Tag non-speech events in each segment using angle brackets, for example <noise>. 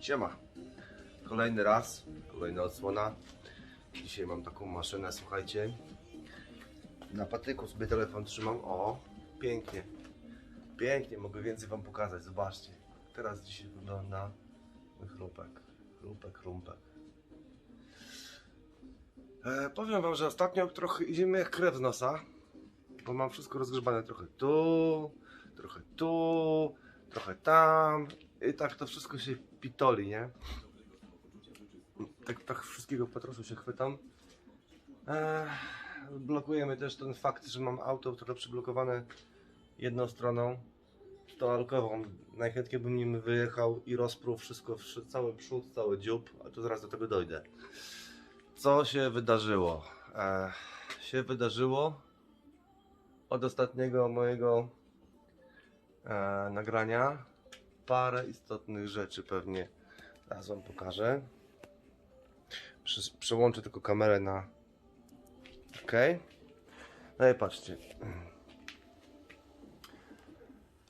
Siema. Kolejny raz, kolejna odsłona. Dzisiaj mam taką maszynę, słuchajcie. Na patyku sobie telefon trzymam. O, pięknie. Pięknie, mogę więcej wam pokazać, zobaczcie. Teraz dzisiaj wygląda mój chrupek. Chrupek, chrupek. E, powiem wam, że ostatnio trochę idzie mi jak krew z nosa. Bo mam wszystko rozgrzebane trochę tu, trochę tu, trochę tam. I tak to wszystko się pitoli, nie? Tak, tak wszystkiego po trochu się chwytam. Eee, blokujemy też ten fakt, że mam auto trochę przyblokowane jedną stroną, stoalkową. Najchętniej bym nim wyjechał i rozpruł wszystko, wszy- cały przód, cały dziób, a to zaraz do tego dojdę. Co się wydarzyło? Eee, się wydarzyło od ostatniego mojego e, nagrania parę istotnych rzeczy pewnie teraz wam pokażę. Prze- Przełączę tylko kamerę na OK. No i patrzcie.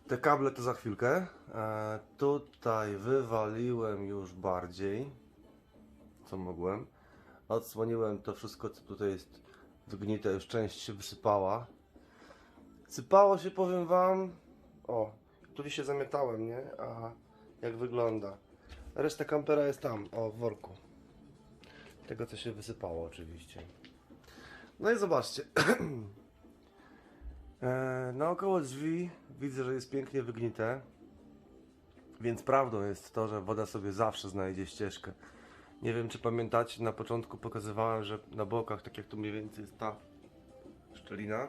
Te kable to za chwilkę. E, tutaj wywaliłem już bardziej, co mogłem. Odsłoniłem to wszystko, co tutaj jest wygnite, już część się wysypała. Sypało się, powiem wam. O, się zamiatałem, nie? A jak wygląda. Reszta kampera jest tam, o, w worku. Tego, co się wysypało, oczywiście. No i zobaczcie. <clears throat> e, naokoło drzwi widzę, że jest pięknie wygnite. Więc prawdą jest to, że woda sobie zawsze znajdzie ścieżkę. Nie wiem, czy pamiętacie, na początku pokazywałem, że na bokach, tak jak tu mniej więcej jest ta szczelina,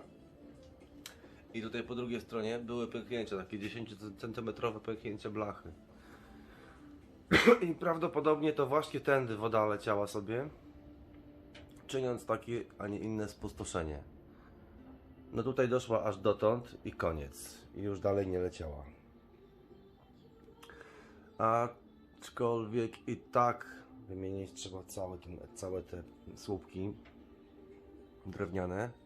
i tutaj po drugiej stronie były pęknięcia, takie 10 cm pęknięcia blachy. <clears throat> I prawdopodobnie to właśnie tędy woda leciała sobie, czyniąc takie, a nie inne spustoszenie. No tutaj doszła aż dotąd i koniec. I już dalej nie leciała. Aczkolwiek i tak wymienić trzeba ten, całe te słupki drewniane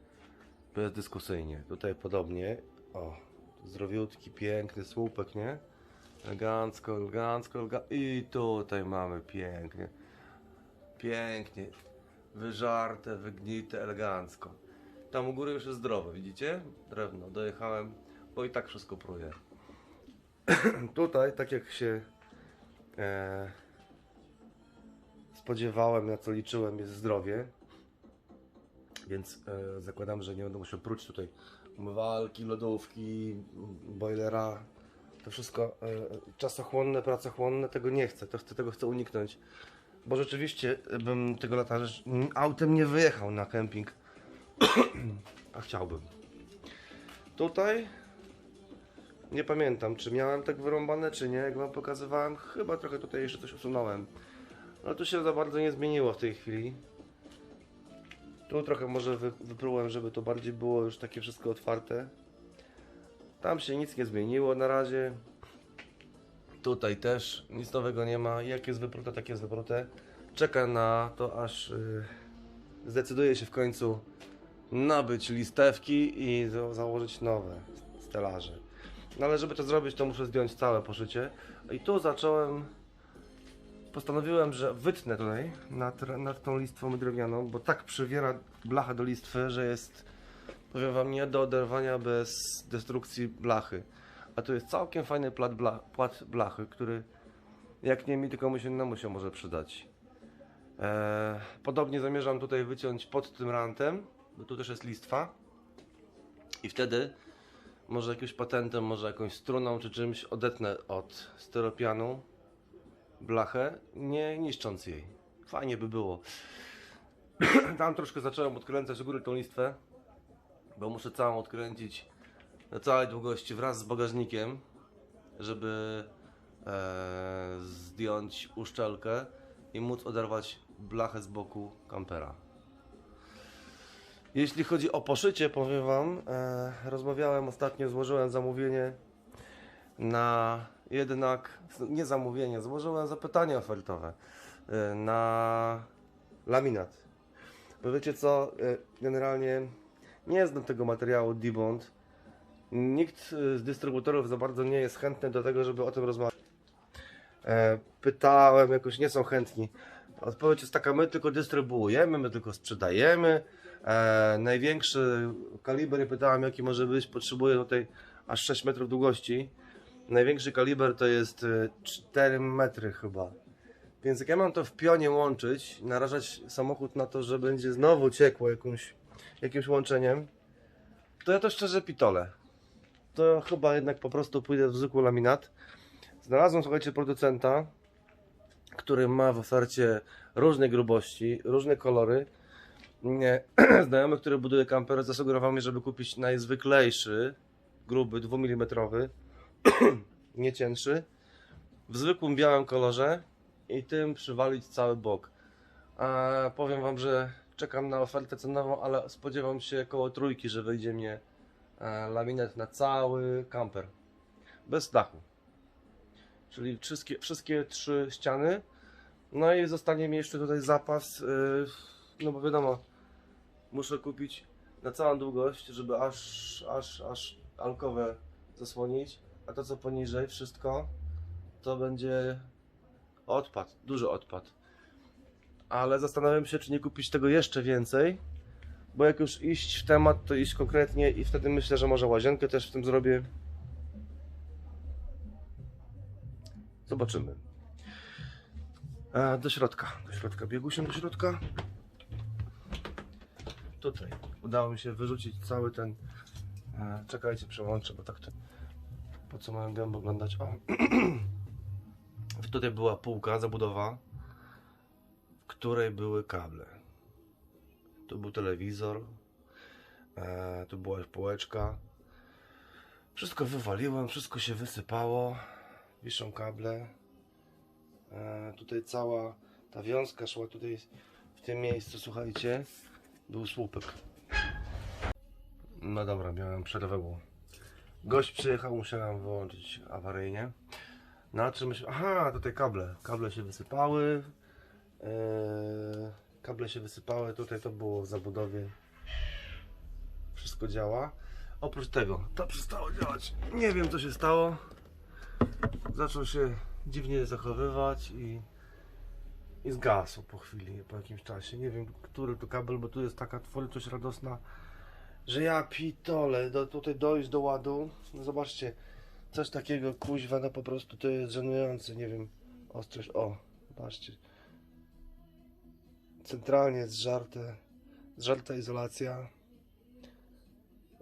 bezdyskusyjnie. Tutaj podobnie. O, zdrowiutki, piękny słupek, nie? Elegancko, elegancko, elegancko. I tutaj mamy pięknie. Pięknie. Wyżarte, wygnite, elegancko. Tam u góry już jest zdrowe, widzicie? Drewno. Dojechałem, bo i tak wszystko pruje. <clears throat> tutaj, tak jak się e, spodziewałem, na co liczyłem, jest zdrowie. Więc e, zakładam, że nie będę musiał próć tutaj umywalki, lodówki, boilera. To wszystko e, czasochłonne, pracochłonne, tego nie chcę, to chcę, tego chcę uniknąć. Bo rzeczywiście bym tego lata autem nie wyjechał na kemping, <clears throat> a chciałbym. Tutaj nie pamiętam, czy miałem tak wyrąbane, czy nie, jak wam pokazywałem. Chyba trochę tutaj jeszcze coś usunąłem. No tu się za bardzo nie zmieniło w tej chwili. Tu trochę może wy, wyprułem, żeby to bardziej było już takie wszystko otwarte. Tam się nic nie zmieniło na razie. Tutaj też nic nowego nie ma. Jak jest wyprute, tak jest wyprute. Czekam na to, aż yy, zdecyduje się w końcu nabyć listewki i za- założyć nowe stelaże. No ale żeby to zrobić, to muszę zdjąć całe poszycie. I tu zacząłem postanowiłem, że wytnę tutaj nad, nad tą listwą drewnianą, bo tak przywiera blacha do listwy, że jest, powiem wam, nie do oderwania bez destrukcji blachy. A tu jest całkiem fajny bla, płat blachy, który jak nie mi, tylko komuś innemu się może przydać. Eee, podobnie zamierzam tutaj wyciąć pod tym rantem, bo tu też jest listwa. I wtedy może jakimś patentem, może jakąś struną czy czymś odetnę od styropianu blachę, nie niszcząc jej. Fajnie by było. <clears throat> Tam troszkę zacząłem odkręcać u góry tą listwę, bo muszę całą odkręcić na całej długości wraz z bagażnikiem, żeby e, zdjąć uszczelkę i móc oderwać blachę z boku kampera. Jeśli chodzi o poszycie, powiem Wam, e, rozmawiałem ostatnio, złożyłem zamówienie na jednak, nie zamówienie, złożyłem zapytanie ofertowe y, na laminat. Bo wiecie co, y, generalnie nie znam tego materiału Debond. Nikt y, z dystrybutorów za bardzo nie jest chętny do tego, żeby o tym rozmawiać. E, pytałem, jakoś nie są chętni. Odpowiedź jest taka, my tylko dystrybuujemy, my tylko sprzedajemy. E, największy kaliber, pytałem jaki może być, potrzebuję tutaj aż 6 metrów długości. Największy kaliber to jest e, 4 metry chyba. Więc jak ja mam to w pionie łączyć, narażać samochód na to, że będzie znowu ciekło jakimś, jakimś łączeniem, to ja to szczerze pitole. To chyba jednak po prostu pójdę w zwykły laminat. Znalazłem, słuchajcie, producenta, który ma w ofercie różne grubości, różne kolory. <clears throat> Znajomy, który buduje kamper, zasugerował mi, żeby kupić najzwyklejszy, gruby, 2 mm, <clears throat> nie cięższy, w zwykłym białym kolorze i tym przywalić cały bok. A powiem Wam, że czekam na ofertę cenową, ale spodziewam się koło trójki, że wyjdzie mnie e, laminat na cały kamper. Bez dachu. Czyli wszystkie, wszystkie trzy ściany. No i zostanie mi jeszcze tutaj zapas, yy, no bo wiadomo, muszę kupić na całą długość, żeby aż, aż, aż alkowe zasłonić, a to co poniżej, wszystko, to będzie odpad, duży odpad. Ale zastanawiam się, czy nie kupić tego jeszcze więcej, bo jak już iść w temat, to iść konkretnie i wtedy myślę, że może łazienkę też w tym zrobię. Zobaczymy. E, do środka, do środka, biegu się do środka. Tutaj udało mi się wyrzucić cały ten. E, czekajcie, przełączę, bo tak to. Po co mają gębę oglądać? O. <clears throat> Tutaj była półka, zabudowa, w której były kable. Tu był telewizor, e, tu była półeczka. Wszystko wywaliłem, wszystko się wysypało. Wiszą kable. E, tutaj cała ta wiązka szła tutaj w tym miejscu, słuchajcie, był słupek. No dobra, miałem przerwę. Gość przyjechał, musiałem wyłączyć awaryjnie. Na czym myśl... Aha, tutaj kable. Kable się wysypały. Eee, kable się wysypały. Tutaj to było w zabudowie. Wszystko działa. Oprócz tego, to przestało działać. Nie wiem co się stało. Zaczął się dziwnie zachowywać i, i zgasł po chwili, po jakimś czasie. Nie wiem, który to kabel, bo tu jest taka twórczość radosna, że ja pitole, do, tutaj dojść do ładu. No zobaczcie, coś takiego kuźwa, no po prostu to jest żenujące, nie wiem, ostrość, o, patrzcie. Centralnie zżarte, zżarta izolacja.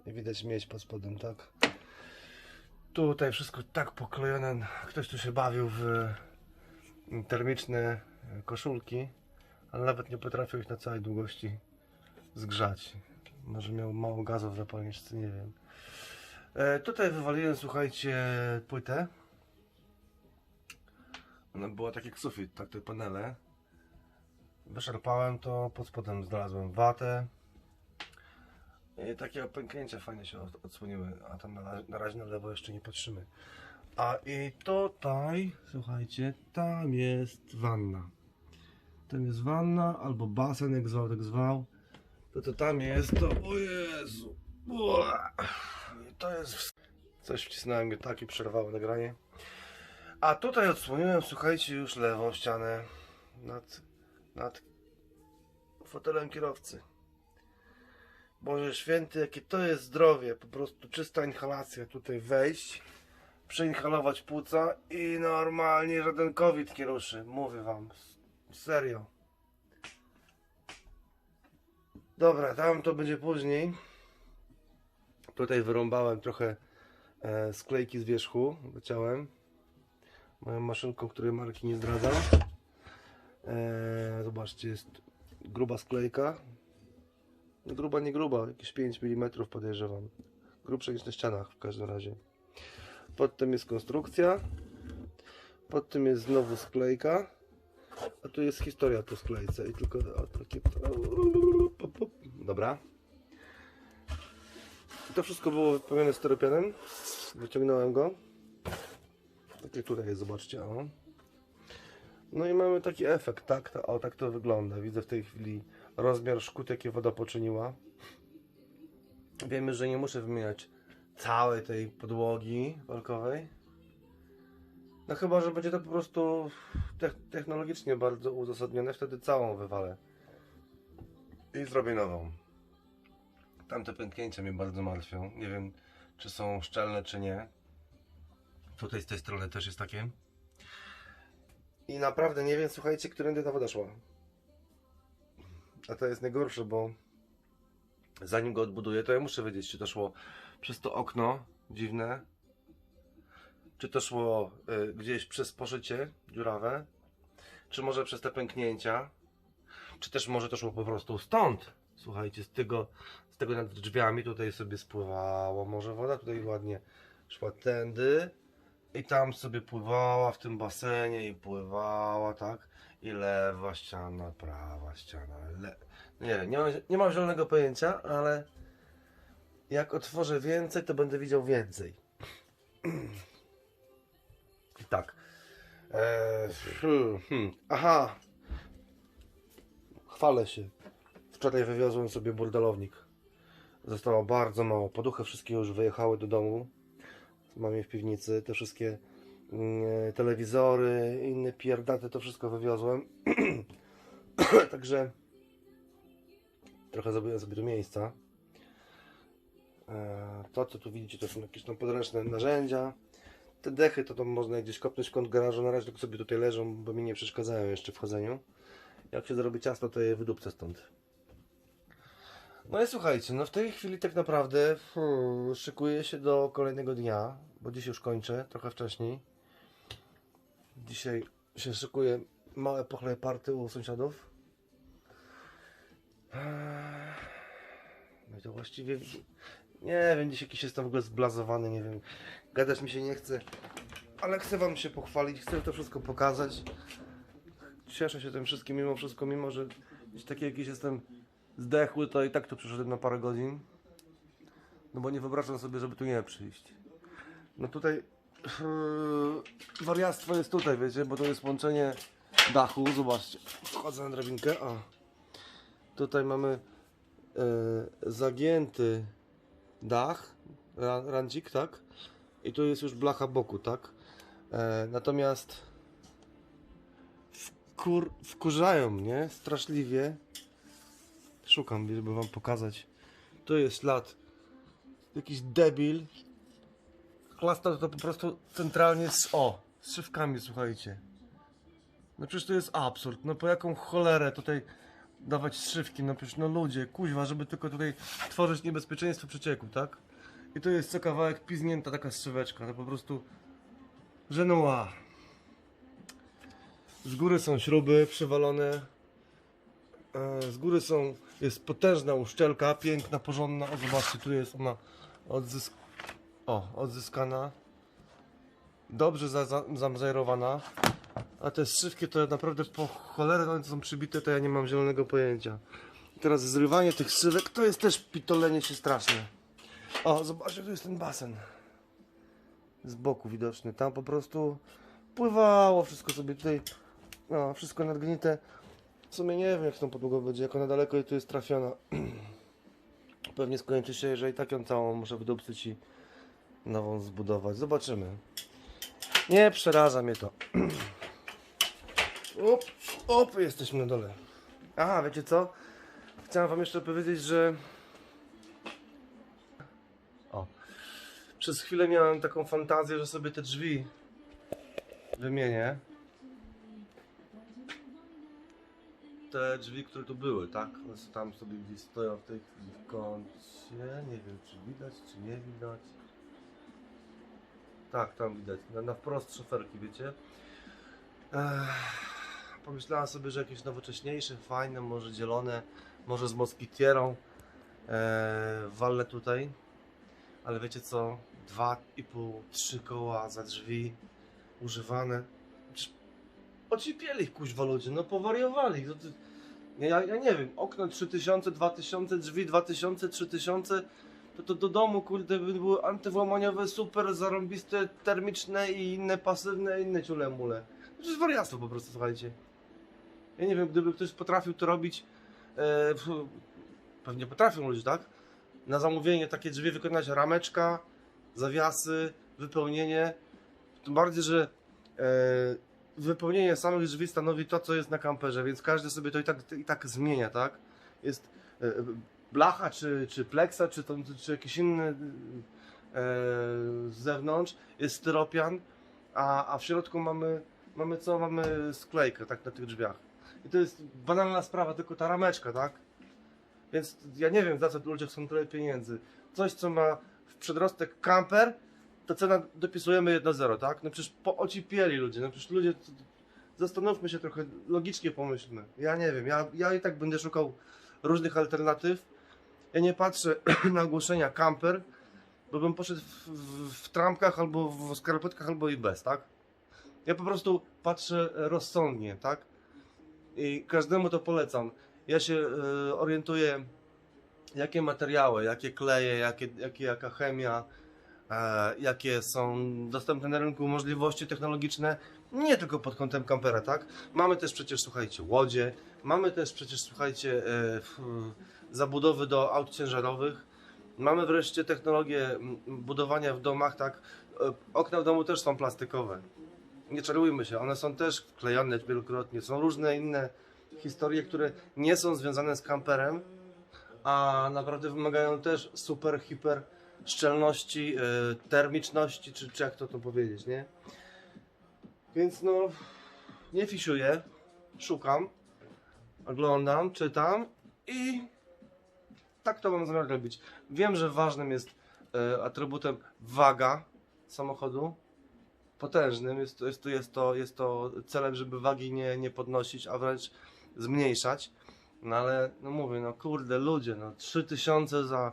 I widać mieć pod spodem, tak? Tutaj wszystko tak poklejone. Ktoś tu się bawił w termiczne koszulki, ale nawet nie potrafił ich na całej długości zgrzać. Może miał mało gazu w zapalniczce, nie wiem. E, tutaj wywaliłem, słuchajcie, płytę. Ona była tak jak sufit, tak te panele. Wyszarpałem to, pod spodem znalazłem watę. I takie pęknięcia fajnie się od- odsłoniły, a tam na, na razie na lewo jeszcze nie patrzymy. A i tutaj, słuchajcie, tam jest wanna. Tam jest wanna albo basen, jak zwał, tak zwał. To to tam jest to, o Jezu. To jest... Coś wcisnąłem mnie tak i przerwało nagranie. A tutaj odsłoniłem, słuchajcie, już lewą ścianę nad, nad fotelem kierowcy. Boże święty, jakie to jest zdrowie, po prostu czysta inhalacja, tutaj wejść, przeinhalować płuca i normalnie żaden COVID nie ruszy, mówię wam, serio. Dobra, tam to będzie później. Tutaj wyrąbałem trochę e, sklejki z wierzchu, dociąłem moją maszynką, której marki nie zdradzam. E, zobaczcie, jest gruba sklejka, gruba, nie gruba, jakieś 5 mm podejrzewam. Grubsza niż na ścianach w każdym razie. Pod tym jest konstrukcja. Pod tym jest znowu sklejka. A tu jest historia po sklejce i tylko o, takie... Dobra. I to wszystko było wypełnione styropianem. Wyciągnąłem go. Tak jak tutaj jest, zobaczcie. O. No i mamy taki efekt, tak? To, o, tak to wygląda. Widzę w tej chwili rozmiar szkód, jakie woda poczyniła. Wiemy, że nie muszę wymieniać całej tej podłogi walkowej. No chyba, że będzie to po prostu tech- technologicznie bardzo uzasadnione, wtedy całą wywalę. I zrobię nową. Tamte pęknięcia mnie bardzo martwią. Nie wiem, czy są szczelne, czy nie. Tutaj z tej strony też jest takie. I naprawdę nie wiem, słuchajcie, którędy ta woda szła. A to jest najgorsze, bo zanim go odbuduję, to ja muszę wiedzieć, czy to szło przez to okno dziwne, czy to szło y, gdzieś przez poszycie dziurawe, czy może przez te pęknięcia, czy też może to szło po prostu stąd. Słuchajcie, z tego, z tego nad drzwiami tutaj sobie spływało może woda, tutaj ładnie szła tędy i tam sobie pływała w tym basenie i pływała, tak? I lewa ściana, prawa ściana, le... Nie nie mam, nie mam zielonego pojęcia, ale jak otworzę więcej, to będę widział więcej. <clears throat> I tak. Eee, hmm. Aha. Chwalę się. Wczoraj wywiozłem sobie burdelownik. Zostało bardzo mało. Poduchy wszystkie już wyjechały do domu. Mam je w piwnicy. Te wszystkie mm, telewizory, inne pierdaty, to wszystko wywiozłem. <clears throat> Także trochę zrobiłem sobie do miejsca. Eee, To, co tu widzicie, to są jakieś tam podręczne narzędzia. Te dechy to, to można gdzieś kopnąć w kąt garażu. Na razie tylko sobie tutaj leżą, bo mi nie przeszkadzają jeszcze w chodzeniu. Jak się zrobi ciasno, to je wydupcę stąd. No i słuchajcie, no w tej chwili tak naprawdę hmm, szykuję się do kolejnego dnia, bo dziś już kończę, trochę wcześniej. Dzisiaj się szykuję małe pochlej party u sąsiadów. Eee, No i to właściwie nie wiem, dziś jakiś jestem w ogóle zblazowany, nie wiem. Gadać mi się nie chce, ale chcę wam się pochwalić, chcę to wszystko pokazać. Cieszę się tym wszystkim, mimo wszystko, mimo że taki jakiś jestem zdechły, to i tak tu przyszedłem na parę godzin. No bo nie wyobrażam sobie, żeby tu nie przyjść. No tutaj yy, wariactwo jest tutaj, wiecie, bo to jest łączenie dachu, zobaczcie. Wchodzę na drabinkę, o. Tutaj mamy yy, zagięty dach, ra, randzik, tak? I tu jest już blacha boku, tak? E, natomiast wkur, wkurzają mnie straszliwie. Szukam, żeby wam pokazać. To jest ślad. Jakiś debil. Chlasta to po prostu centralnie z o, z szywkami, słuchajcie. No przecież to jest absurd. No po jaką cholerę tutaj dawać szywki? No przecież no ludzie, kuźwa, żeby tylko tutaj tworzyć niebezpieczeństwo przecieku, tak? I to jest co kawałek piznięta taka strzyweczka, to po prostu żenua. Z góry są śruby przywalone. E, Z góry są, jest potężna uszczelka, piękna, porządna. O, zobaczcie, tu jest ona odzysk... o, odzyskana. Dobrze za. A te strzywki to naprawdę po cholerę one są przybite, to ja nie mam zielonego pojęcia. Teraz zrywanie tych strzywek to jest też pitolenie się straszne. O, zobaczcie, tu jest ten basen. Z boku widoczny. Tam po prostu pływało wszystko sobie tutaj. No, wszystko nadgnite. W sumie nie wiem, jak tą podłogą będzie, jak ona daleko i tu jest trafiona. <clears throat> Pewnie skończy się, że i tak ją całą muszę wydupcyć i nową zbudować. Zobaczymy. Nie przeraża mnie to. <clears throat> op, op, jesteśmy na dole. Aha, wiecie co? Chciałem wam jeszcze powiedzieć, że o. Przez chwilę miałem taką fantazję, że sobie te drzwi wymienię. Te drzwi, które tu były, tak? Tam sobie gdzieś stoją w tej chwili w kącie. Nie wiem, czy widać, czy nie widać. Tak, tam widać. Na, na wprost szoferki, wiecie? Ech, pomyślałem sobie, że jakieś nowocześniejsze, fajne, może zielone, może z moskitierą. Eee, walę tutaj. Ale wiecie co? Dwa i pół, trzy koła za drzwi używane. Przecież Ocipieli kuźwa ludzie, no powariowali. Ja, ja nie wiem, okno 3000, 2000, drzwi 2000, 3000. To, to do domu, kurde, by były antywłamaniowe, super, zarąbiste, termiczne i inne pasywne, inne ciule mule. To jest wariactwo po prostu, słuchajcie. Ja nie wiem, gdyby ktoś potrafił to robić, e, pewnie potrafią ludzie, tak? Na zamówienie takie drzwi wykonać rameczka, zawiasy, wypełnienie. Tym bardziej, że e, wypełnienie samych drzwi stanowi to, co jest na kamperze, więc każdy sobie to i tak, i tak zmienia, tak? Jest e, blacha, czy, czy pleksa, czy, tam, czy jakiś inny e, z zewnątrz, jest styropian, a, a w środku mamy, mamy co? Mamy sklejkę, tak, na tych drzwiach. I to jest banalna sprawa, tylko ta rameczka, tak? Więc ja nie wiem, za co ludzie chcą tyle pieniędzy. Coś, co ma w przedrostek kamper, to cena dopisujemy 1-0, tak? No przecież po ocipieli ludzie, no przecież ludzie, zastanówmy się trochę, logicznie pomyślmy. Ja nie wiem, ja, ja i tak będę szukał różnych alternatyw. Ja nie patrzę <clears throat> na ogłoszenia kamper, bo bym poszedł w, w, w trampkach albo w skarpetkach, albo i bez, tak? Ja po prostu patrzę rozsądnie, tak? I każdemu to polecam. Ja się e, orientuję, jakie materiały, jakie kleje, jakie, jakie, jaka chemia, jakie są dostępne na rynku możliwości technologiczne, nie tylko pod kątem kampera, tak? Mamy też przecież, słuchajcie, łodzie, mamy też przecież, słuchajcie, e, zabudowy do aut ciężarowych, mamy wreszcie technologię budowania w domach, tak? E, okna w domu też są plastikowe. Nie czarujmy się, one są też wklejone wielokrotnie, są różne inne historie, które nie są związane z kamperem, a naprawdę wymagają też super, hiper szczelności, yy, termiczności, czy, czy jak to to powiedzieć, nie? Więc no, nie fisuję, szukam, oglądam, czytam i tak to mam zamiar robić. Wiem, że ważnym jest e, atrybutem waga samochodu, potężnym, jest, jest, jest, to, jest to celem, żeby wagi nie, nie podnosić, a wręcz zmniejszać. No ale, no mówię, no kurde, ludzie, no 3000 za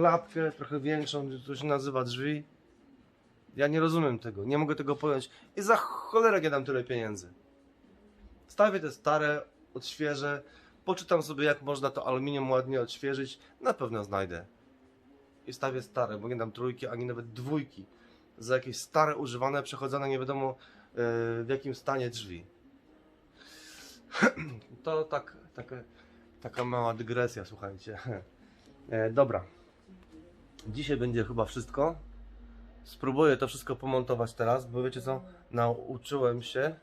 klapkę, trochę większą, to się nazywa drzwi. Ja nie rozumiem tego, nie mogę tego pojąć. I za cholerę nie dam tyle pieniędzy. Stawię te stare, odświeżę, poczytam sobie jak można to aluminium ładnie odświeżyć, na pewno znajdę. I stawię stare, bo nie dam trójki, ani nawet dwójki. Za jakieś stare, używane, przechodzone nie wiadomo e, w jakim stanie drzwi. <clears throat> To tak, taka, taka mała dygresja, słuchajcie. E, dobra. Dzisiaj będzie chyba wszystko. Spróbuję to wszystko pomontować teraz, bo wiecie co? Nauczyłem się.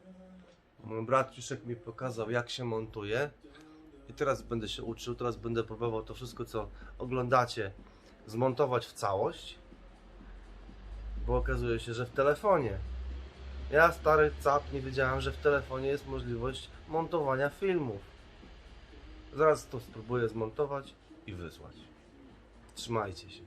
Mój brat Ciszek mi pokazał, jak się montuje. I teraz będę się uczył, teraz będę próbował to wszystko, co oglądacie, zmontować w całość. Bo okazuje się, że w telefonie. Ja, stary cap, nie wiedziałem, że w telefonie jest możliwość montowania filmów. Zaraz to spróbuję zmontować i wysłać. Trzymajcie się.